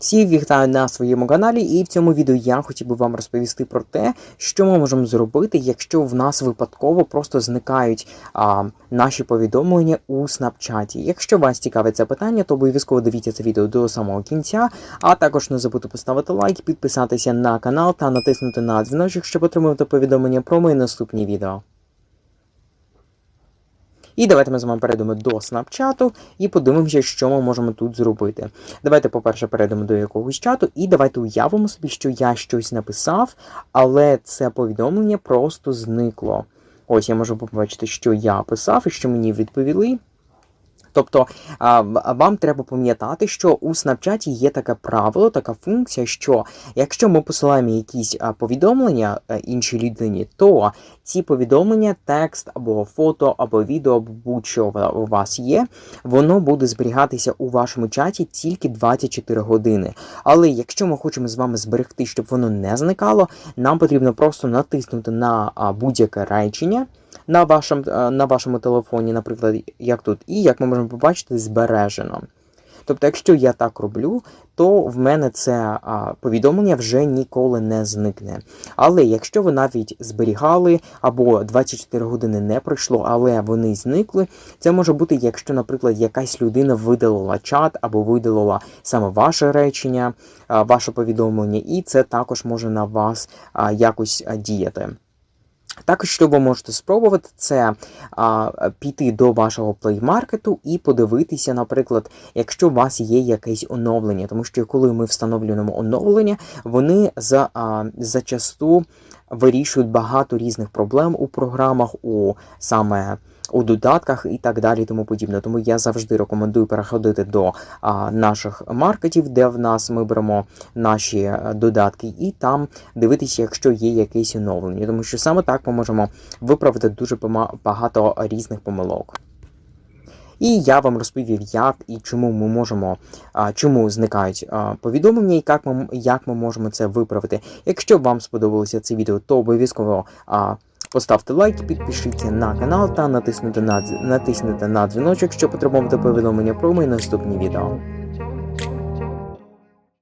Всіх вітаю на своєму каналі, і в цьому відео я хотів би вам розповісти про те, що ми можемо зробити, якщо в нас випадково просто зникають а, наші повідомлення у Снапчаті. Якщо вас цікавить це питання, то обов'язково дивіться це відео до самого кінця, а також не забудьте поставити лайк, підписатися на канал та натиснути на дзвіночок, щоб отримувати повідомлення про мої наступні відео. І давайте ми з вами перейдемо до снапчату і подивимося, що ми можемо тут зробити. Давайте, по-перше, перейдемо до якогось чату, і давайте уявимо собі, що я щось написав, але це повідомлення просто зникло. Ось я можу побачити, що я писав і що мені відповіли. Тобто вам треба пам'ятати, що у Snapchat є таке правило, така функція, що якщо ми посилаємо якісь повідомлення е, іншій людині, то ці повідомлення, текст або фото, або відео, або будь-що у вас є, воно буде зберігатися у вашому чаті тільки 24 години. Але якщо ми хочемо з вами зберегти, щоб воно не зникало, нам потрібно просто натиснути на будь-яке речення на вашому, на вашому телефоні, наприклад, як тут, і як ми можемо побачити, збережено. Тобто, якщо я так роблю, то в мене це повідомлення вже ніколи не зникне. Але якщо ви навіть зберігали або 24 години не пройшло, але вони зникли, це може бути, якщо, наприклад, якась людина видалила чат або видалила саме ваше речення, ваше повідомлення, і це також може на вас якось діяти. Також, що ви можете спробувати, це а, піти до вашого плеймаркету і подивитися, наприклад, якщо у вас є якесь оновлення, тому що коли ми встановлюємо оновлення, вони за, а, зачасту вирішують багато різних проблем у програмах, у саме у додатках і так далі, тому подібне. Тому я завжди рекомендую переходити до а, наших маркетів, де в нас ми беремо наші е, додатки, і там дивитися, якщо є якесь оновлення, тому що саме так ми можемо виправити дуже багато різних помилок. І я вам розповів, як і чому ми можемо, чому зникають повідомлення, і як ми, як ми можемо це виправити. Якщо вам сподобалося це відео, то обов'язково поставте лайк, підпишіться на канал та натиснути на, дз- на дзвіночок, щоб отримувати повідомлення про мої наступні відео.